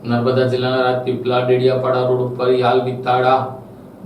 નર્મદા જિલ્લાના રાજપીપલા ડેડિયાપાડા રોડ ઉપર યાલ વિતાડા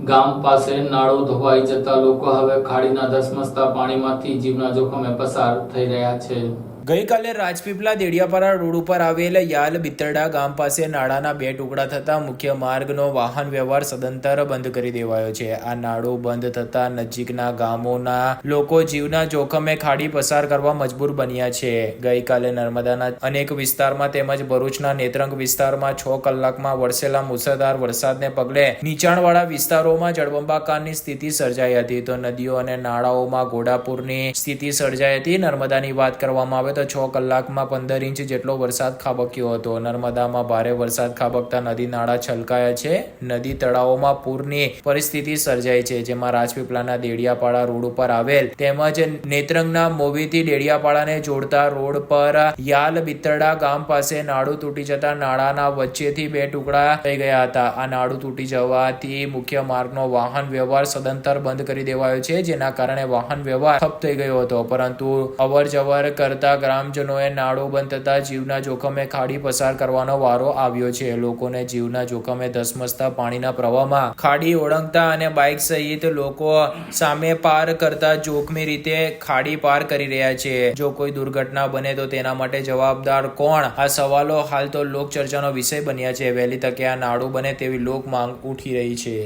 ગામ પાસે નાળો ધોવાઈ જતા લોકો હવે ખાડીના ધસમસતા પાણીમાંથી જીવના જોખમે પસાર થઈ રહ્યા છે. ગઈકાલે રાજપીપળા દેડિયાપાડા રોડ ઉપર આવેલ યાલ બિતરડા ગામ પાસે નાળાના બે ટુકડા થતા મુખ્ય માર્ગનો વાહન વ્યવહાર સદંતર બંધ કરી દેવાયો છે. આ નાળો બંધ થતા નજીકના ગામોના લોકો જીવના જોખમે ખાડી પસાર કરવા મજબૂર બન્યા છે. ગઈકાલે નર્મદાના અનેક વિસ્તારમાં તેમજ ભરૂચના નેત્રંગ વિસ્તારમાં છ કલાકમાં વરસેલા મુસળધાર વરસાદને પગલે નીચાણવાળા વિસ્તારોમાં જળબંબાકારની સ્થિતિ સર્જાઈ હતી. તો નદીઓ અને નાળાઓમાં ઘોડાપુરની સ્થિતિ સર્જાઈ હતી. નર્મદાની વાત કરવામાં આવે તો છ કલાકમાં પંદર ઇંચ જેટલો વરસાદ ખાબક્યો હતો. નર્મદામાં ભારે વરસાદ ખાબકતા નદી નાળા છલકાયા છે. નદી તળાવોમાં પૂરની પરિસ્થિતિ સર્જાઈ છે, જેમાં રાજપીપળાના દેડિયાપાડા રોડ ઉપર આવેલ તેમજ નેત્રંગના મોવીથી દેડિયાપાડાને જોડતા રોડ પર યાલ બિતરડા ગામ પાસે નાળું તૂટી જતા નાળાના વચ્ચેથી બે ટુકડા થઈ ગયા હતા. આ નાળું તૂટી જવાથી મુખ્ય માર્ગનો વાહન વ્યવહાર સદંતર બંધ કરી દેવાયો છે, જેના કારણે વાહન વ્યવહાર ઠપ થઈ ગયો હતો. પરંતુ અવર જવર કરતા ગ્રામજનોએ નાળો બંધ થતા જીવના જોખમે ખાડી પસાર કરવાનો વારો આવ્યો છે. લોકોને જીવના જોખમે ધસમસતા પાણીના પ્રવાહમાં ખાડી ઓળંગતા અને બાઇક સહિત લોકો સામે પાર કરતા જોખમી રીતે ખાડી પાર કરી રહ્યા છે. જો કોઈ દુર્ઘટના બને તો તેના માટે જવાબદાર કોણ? આ સવાલો હાલ તો લોક ચર્ચાનો વિષય બન્યા છે. વહેલી તકે આ નાળું બને તેવી લોક માંગ ઉઠી રહી છે.